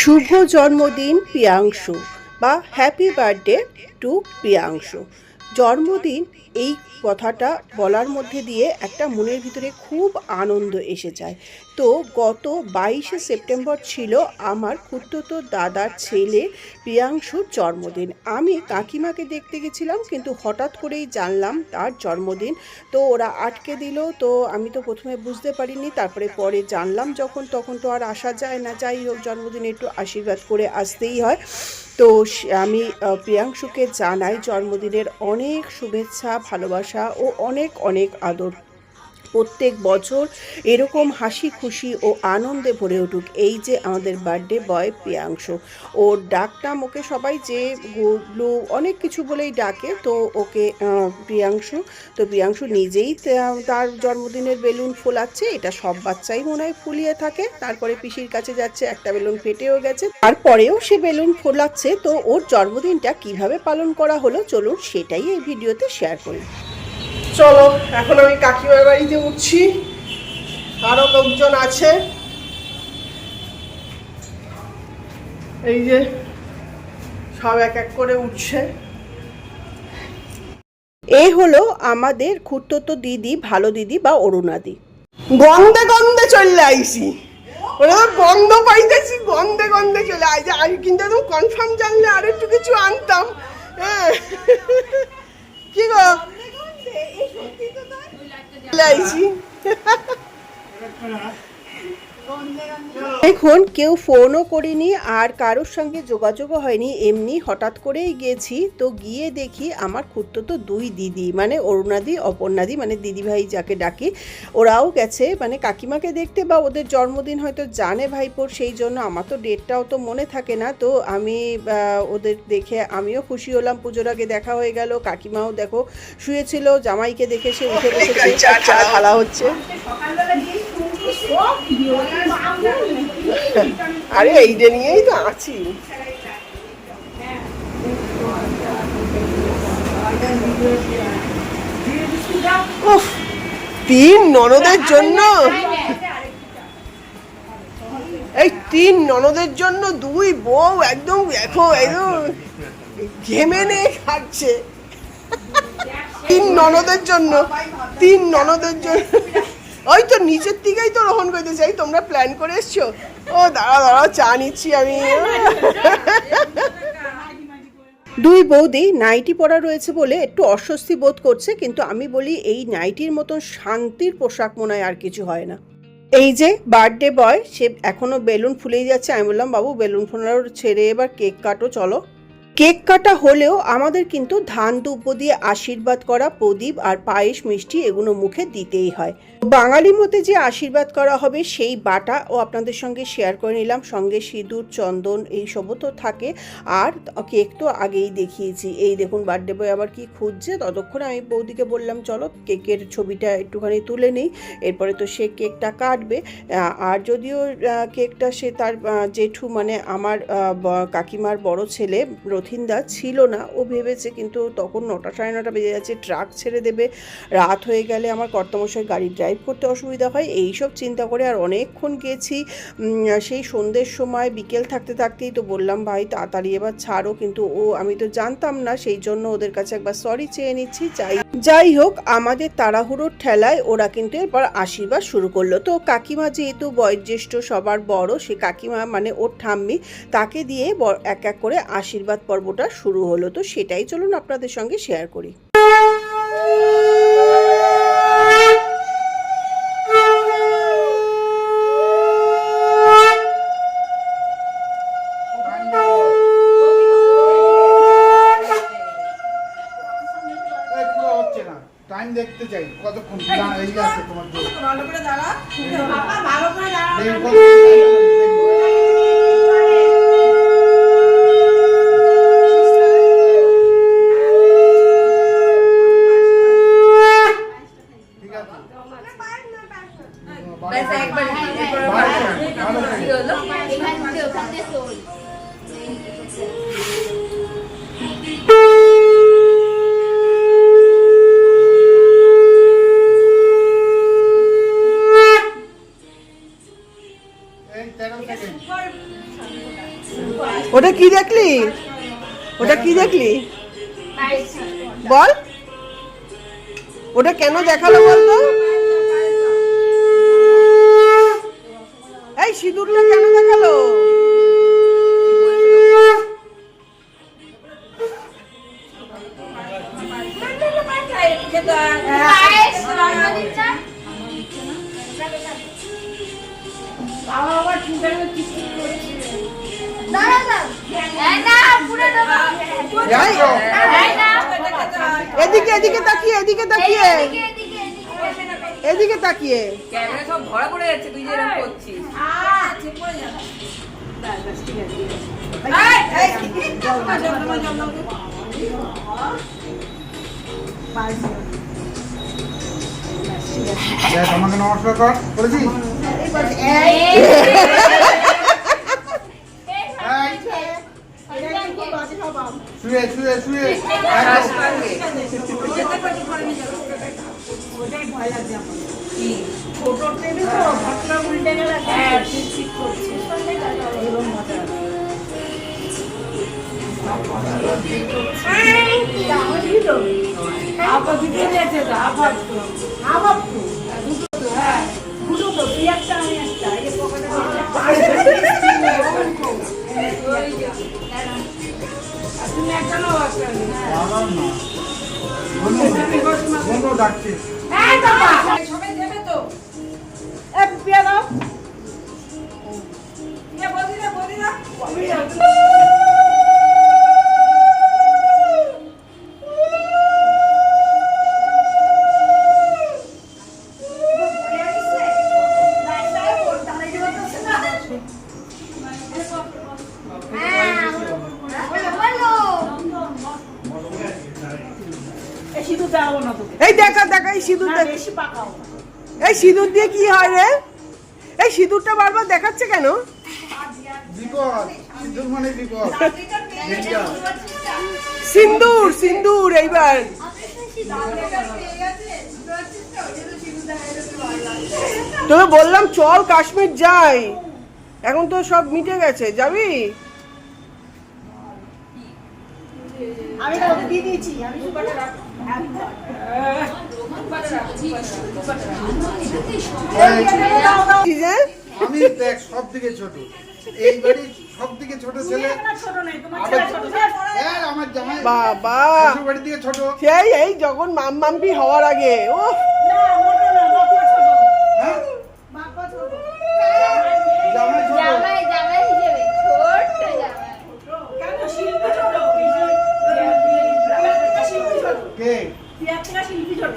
শুভ জন্মদিন, প্রিয়াংশু, বা happy birthday to Priyanshu. জন্মদিন, এই কথাটা বলার মধ্যে দিয়ে একটা মনের ভিতরে খুব আনন্দ এসে যায়। তো গত বাইশে সেপ্টেম্বর ছিল আমার খুড়তো দাদার ছেলে প্রিয়াংশুর জন্মদিন। আমি কাকিমাকে দেখতে গেছিলাম, কিন্তু হঠাৎ করেই জানলাম তার জন্মদিন। তো ওরা আটকে দিল, তো আমি তো প্রথমে বুঝতে পারিনি, তারপরে পরে জানলাম যখন, তখন তো আর আসা যায় না। যাই হোক, জন্মদিনে একটু আশীর্বাদ করে আসতেই হয়। তো আমি প্রিয়াংশুকে জানাই জন্মদিনের অনেক শুভেচ্ছা, ভালোবাসা ও অনেক অনেক আদর। প্রত্যেক বছর এরকম হাসি, খুশি ও আনন্দে ভরে উঠুক। এই যে আমাদের বার্থডে বয় প্রিয়াংশু, ওর ডাকনাম ওকে সবাই যে গুবলু অনেক কিছু বলেই ডাকে, তো ওকে প্রিয়াংশু, তো প্রিয়াংশু নিজেই তার জন্মদিনের বেলুন ফোলাচ্ছে, এটা সব বাচ্চাই মনে হয় ফুলিয়ে থাকে। তারপরে পিসির কাছে যাচ্ছে, একটা বেলুন ফেটেও গেছে। তারপরেও সে বেলুন ফোলাচ্ছে, তো ওর জন্মদিনটা কীভাবে পালন করা হলো, চলুন সেটাই এই ভিডিওতে শেয়ার করি। চলো এখন আমি কাকিমার বাড়িতে উঠছি। আরও লোকজন আছে। এই যে সব এক এক করে উঠছে। এ হলো আমাদের খুঁড়তো দিদি ভালো দিদি বা অরুণাদি গন্ধে গন্ধে চলে আইসি ওরা গন্ধ পাইতেছি গন্ধে গন্ধে চলে আইছে। আমি কিন্তু একদম কনফার্ম জানলে আর একটু কিছু আনতাম। হ্যাঁ কি গো? চলে আইছি এখন কেউ ফোনও করিনি আর কারোর সঙ্গে যোগাযোগও হয়নি। এমনি হঠাৎ করেই গেছি তো গিয়ে দেখি আমার খুঁড়তো দুই দিদি মানে অরুণাদি অপর্ণাদি মানে দিদিভাই যাকে ডাকি ওরাও গেছে। মানে কাকিমাকে দেখতে বা ওদের জন্মদিন হয়তো জানে ভাইপোর সেই জন্য আমার তো ডেটটাও তো মনে থাকে না। তো আমি ওদের দেখে আমিও খুশি হলাম। পুজোর আগে দেখা হয়ে গেল কাকিমাও দেখো শুয়েছিল জামাইকে দেখে সে উঠে বসেছে চা ঢালা হচ্ছে। আরে এইটা নিয়েই তো আছি। তিন ননদের জন্য। এই তিন ননদের জন্য দুই বউ একদম দেখো, একদম ঘেমে নিয়ে খাচ্ছে। তিন ননদের জন্য, তিন ননদের জন্য। ওই তো নিচের দিকেই তো রোহন করতে চাই তোমরা প্ল্যান করে এসছো? ও দাঁড়া দাঁড়া চা নিচ্ছি আমি। দুই বৌদি নাইটি পরা রয়েছে বলে একটু অস্বস্তি বোধ করছে, কিন্তু আমি বলি এই নাইটির মতন শান্তির পোশাক মনে হয় আর কিছু হয় না। এই যে বার্থডে বয়, সে এখনও বেলুন ফুলেই যাচ্ছে। আমি বললাম, বাবু, বেলুন ফোলার ছেড়ে এবার কেক কাটো, চলো। কেক কাটা হলেও আমাদের কিন্তু ধান দুব্য দিয়ে আশীর্বাদ করা প্রদীপ আর পায়েস মিষ্টি এগুলো মুখে দিতেই হয়। বাঙালি মতে যে আশীর্বাদ করা হবে সেই বাটা ও আপনাদের সঙ্গে শেয়ার করে নিলাম। সঙ্গে সিঁদুর, চন্দন এই সবও তো থাকে। আর কেক তো আগেই দেখিয়েছি। এই দেখুন বার্থডে বয় আবার কি খুঁজছে। ততক্ষণে আমি বৌদিকে বললাম, চলো কেকের ছবিটা একটুখানি তুলে নিই। এরপরে তো সে কেকটা কাটবে। আর যদিও কেকটা সে তার জেঠু মানে আমার কাকিমার বড় ছেলে রথিনদা ছিল না। ও ভেবেছে কিন্তু তখন নটা সাড়ে নটা বেজে যাচ্ছে, ট্রাক ছেড়ে দেবে। রাত হয়ে গেলে আমার কর্তমশাই গাড়ি ড্রাইভ করতে অসুবিধা হয়। এই সব চিন্তা করে আর অনেকক্ষণ গেছি। সেই সন্ধ্যের সময় বিকেল থাকতে থাকতেই তো বললাম, ভাই, তাড়াতাড়ি এবার ছাড়ো। কিন্তু ও, আমি তো জানতাম না, সেই জন্য ওদের কাছে একবার সরি চেয়ে নিচ্ছি। যাই যাই হোক, আমাদের তাড়াহুড়োর ঠেলায় ওরা কিন্তু এরপর আশীর্বাদ শুরু করল। তো কাকিমা যেহেতু বয়োজ্যেষ্ঠ, সবার বড়, সে কাকিমা মানে ওর ঠাম্মি, তাকে দিয়ে এক এক করে আশীর্বাদ পর্বটা শুরু হলো। তো সেটাই চলুন আপনাদের সঙ্গে শেয়ার করি। টাইম দেখতে চাই কতক্ষণ? কি দেখলি? ওটা কি দেখলি? বল। ওটা কেন দেখাল বলতো? এই সিঁদুরটা এদিকে এদিকে তাকিয়ে এদিকে তাকিয়ে। এদিকে তাকিয়ে। ক্যামেরা সব ধরা পড়ে যাচ্ছে তুই যে এরকম করছিস। আমাকে নমস্কার কর শুয়ে শুয়ে শুয়ে। একদম। বন্ধু এই সিঁদুর দিয়ে কি হয় রে? এই সিঁদুরটা বারবার দেখাচ্ছে কেন? বিপদ সিদ্ধুর মানে. সিন্দুর সিন্দুর এইবার। তোকে বললাম চল কাশ্মীর যাই। এখন তো সব মিটে গেছে যাবি? আমি তো দিয়ে দিয়েছি আমি সুপারটা রাখ এই, কি যে আমি দেখ সব দিকে ছোট। এই বাড়ির সব দিকে ছোট ছেলে। আমার জামাই। বাবা। বাড়ির দিকে ছোট। সেই এই যখন মাম মাম্পি হওয়ার আগে। ও না মোটো না বাপ্পা ছোট হ্যাঁ বাপ্পা ছোট জামাই ছোট জামাই জামাই হিসেবে ছোট্ট জামাই কেন শিল্পী ছোট শিল্পী ছোট কে পিয়ার থেকে শিল্পী ছোট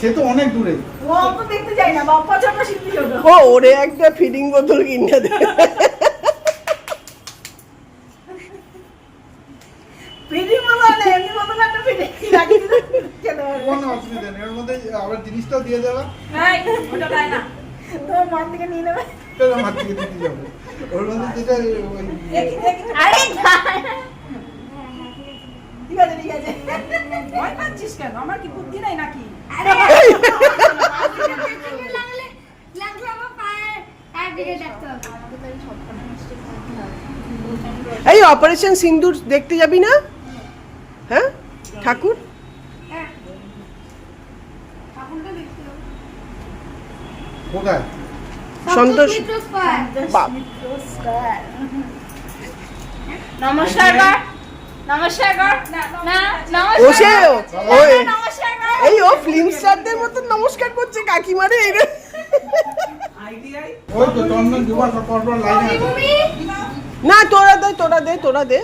সে তো অনেক দূরে। ও অত দেখতে চাই না বাপ্পা ছোট শিল্পী ছোট ও ওরে একটা ফিডিং বোতল কিনে দে। ফিডিং না এমনি একটা ফিডিং কোনো অসুবিধা নেই এর মধ্যে আবার জিনিসটাও দিয়ে ওটা না। মন থেকে নিয়ে নেবে। আমার থেকে দিতে যাবে। ওর মধ্যে যেটা ওই দেখি দেখি। আরে ঠিক আছে ঠিক আছে। ভয় পাচ্ছিস কেন? আমার কি বুদ্ধি নাই নাকি? এই! অপারেশন সিন্দুর দেখতে যাবি না? হ্যাঁ? ঠাকুর? ঠাকুরটা দেখতে হবে কোথায় সন্তোষ নমস্কার কর নমস্কার না নমস্কার। এই ও ফিল্ম স্টারদের মতন নমস্কার করছে কাকিমারে এরা ওই তো চন্দন দুবার পরপর লাইনে না তোরা দে তোরা দে তোরা দে।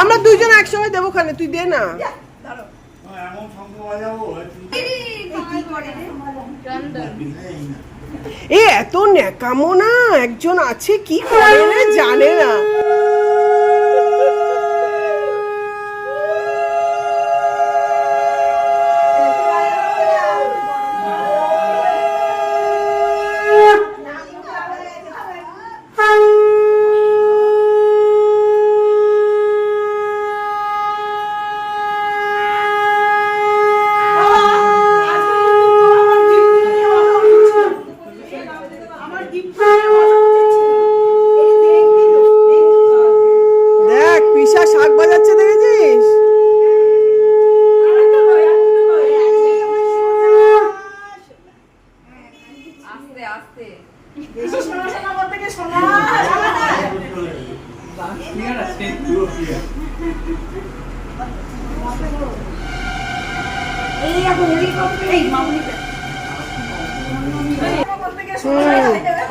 আমরা দুইজন একসঙ্গে দেবো খানে তুই দে না। ধরো। এ এত ন্যাকামো না একজন আছে কি করে জানে না?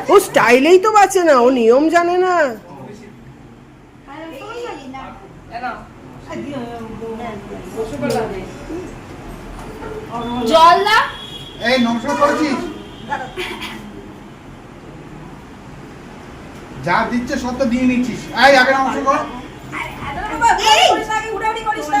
ও স্টাইলেই তো বাঁচে না ও নিয়ম জানে না জল না এই নমস্কার করছিস যা দিচ্ছে সব দিয়ে নিচ্ছিস এই আগে নমস্কার কর এই উড়াউড়ি করিস না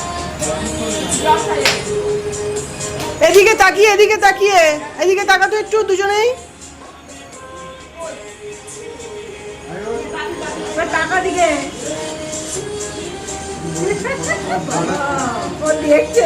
এদিকে তাকিয়ে এদিকে তাকিয়ে। এদিকে তাকাতো একটু দুজনেই। দেখছে।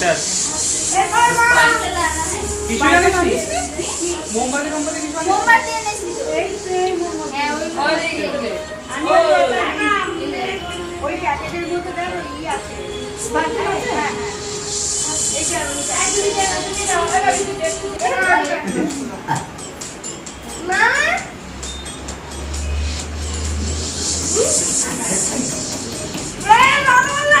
শেষ কিছু এনেছিস মোমবাতি মোমবাতি কিছু মোমবাতি এনেছিস এই সেই মোমবাতি হ্যাঁ ওই ওই প্যাকেটের মধ্যে দেখো ই আছে বাকি আছে হ্যাঁ এই যে আমি একদমই জানি না তুমি দাও আর আমি দেখছি মা Hey, Mama, look!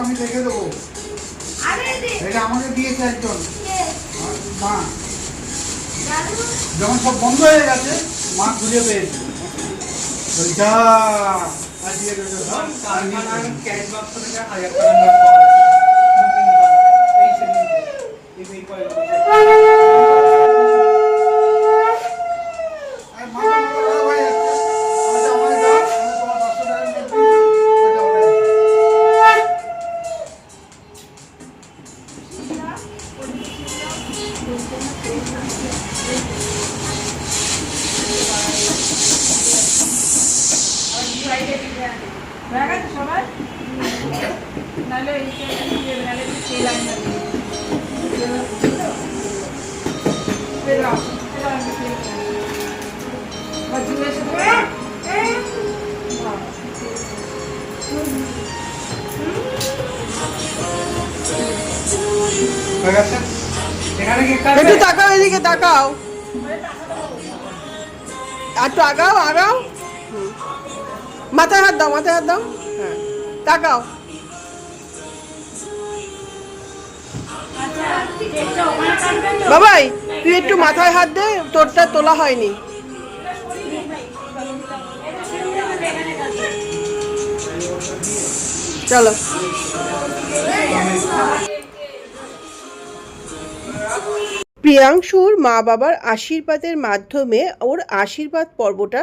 আমি দেখে দেবো এটা আমাকে দিয়েছে একজন মা যখন সব বন্ধ হয়ে গেছে, মা খুঁজে পেয়েছে। যা। এই একটু কাটবে? তাকাও এদিকে তাকাও আর একটু আগাও আগাও হুম। মাথায় হাত দাও মাথায় হাত দাও হ্যাঁ তাকাও বাবাই, তুই একটু মাথায় হাত দে, তোরটা তোলা হয়নি। চলো। প্রিয়াংশুর মা বাবার আশীর্বাদের মাধ্যমে ওর আশীর্বাদ পর্বটা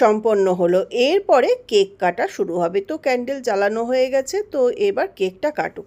সম্পন্ন হলো। এরপরে কেক কাটা শুরু হবে। তো ক্যান্ডেল জ্বালানো হয়ে গেছে, তো এবার কেকটা কাটুক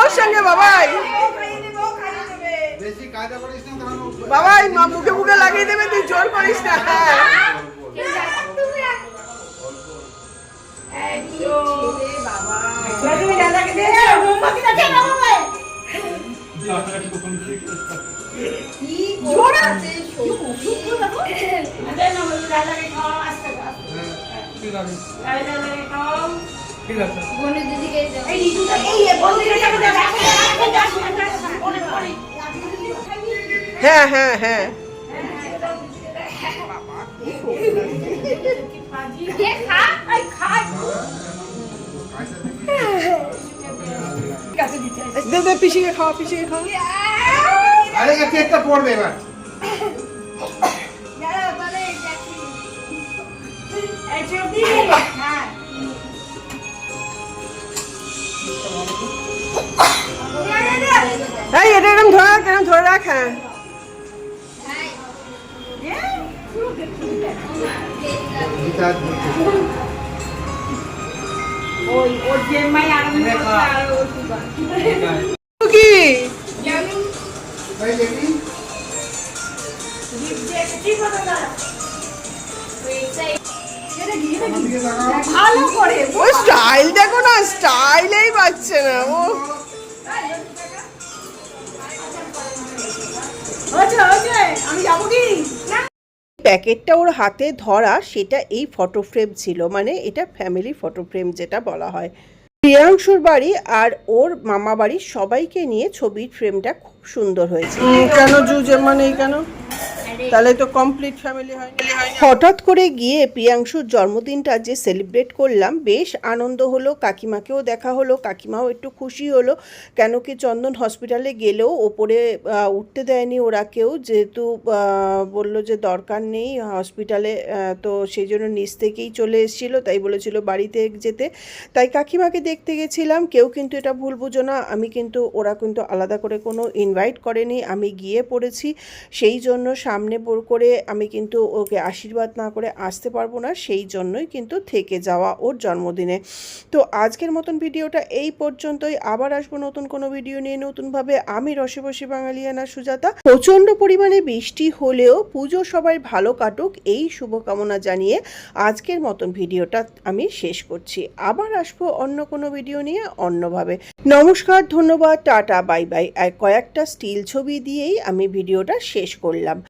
সঙ্গে বাবাই। বাবাই মা মুখে মুখে লাগিয়ে দেবে তুই জোর করিস না। হ্যাঁ দাদাকে খাওয়া আসতে খাওয়া ঠিক আছে। বন্ধু দিদিকে এই ঋতুটা এই বন্ধুদের সাথে দেখা। অনেক অনেক হ্যাঁ হ্যাঁ হ্যাঁ। এ খা। দে দে পিসিকে খাওয়া পিসিকে খাওয়া আরে কেকটা পড়বে এবার। দাদা বলে এই চুপি হ্যাঁ এই এটা এরকম ধরে রাখ এরকম ধরে রাখ হ্যাঁ। ওই ওই আছে কি ভালো করে ও স্টাইল দেখো না স্টাইলেই পাচ্ছে না ও। আমি যাব কি? প্যাকেটটা ওর হাতে ধরা সেটা এই ফটো ফ্রেম ছিল মানে এটা ফ্যামিলি ফটো ফ্রেম যেটা বলা হয়। প্রিয়াংশুর বাড়ি আর ওর মামা বাড়ির সবাইকে নিয়ে ছবির ফ্রেমটা খুব সুন্দর হয়েছে। কেন জুজে মানে কেন? তাহলে তো কমপ্লিট ফ্যামিলি হয় হঠাৎ করে গিয়ে প্রিয়াংশুর জন্মদিনটা যে সেলিব্রেট করলাম বেশ আনন্দ হলো কাকিমাকেও দেখা হলো কাকিমাও একটু খুশি হলো কেন কি চন্দন হসপিটালে গেলেও ওপরে উঠতে দেয়নি ওরা কেউ যেহেতু বলল যে দরকার নেই হসপিটালে তো সেই জন্য নিচ থেকেই চলে এসেছিল তাই বলেছিল বাড়িতে যেতে। তাই কাকিমাকে দেখতে গেছিলাম কেউ কিন্তু এটা ভুল বুঝো না আমি কিন্তু ওরা কিন্তু আলাদা করে কোনো ইনভাইট করেনি আমি গিয়ে পড়েছি সেই জন্য সামনে পর- করে আমি কিন্তু ওকে আশীর্বাদ না করে আসতে পারব না, সেই জন্যই কিন্তু থেকে যাওয়া ওর জন্মদিনে। তো আজকের মতন ভিডিওটা এই পর্যন্তই। আবার আসব নতুন কোনো ভিডিও নিয়ে, নতুনভাবে আমি রসেবসী বাঙালিয়ানা সুজাতা। প্রচণ্ড পরিমাণে বৃষ্টি হলেও পুজো সবাই ভালো কাটুক, এই শুভকামনা জানিয়ে আজকের মতন ভিডিওটা আমি শেষ করছি। আবার আসব অন্য কোনো ভিডিও নিয়ে অন্যভাবে। নমস্কার, ধন্যবাদ, টাটা, বাই বাই। আর কয়েকটা স্টিল ছবি দিয়েই আমি ভিডিওটা শেষ করলাম।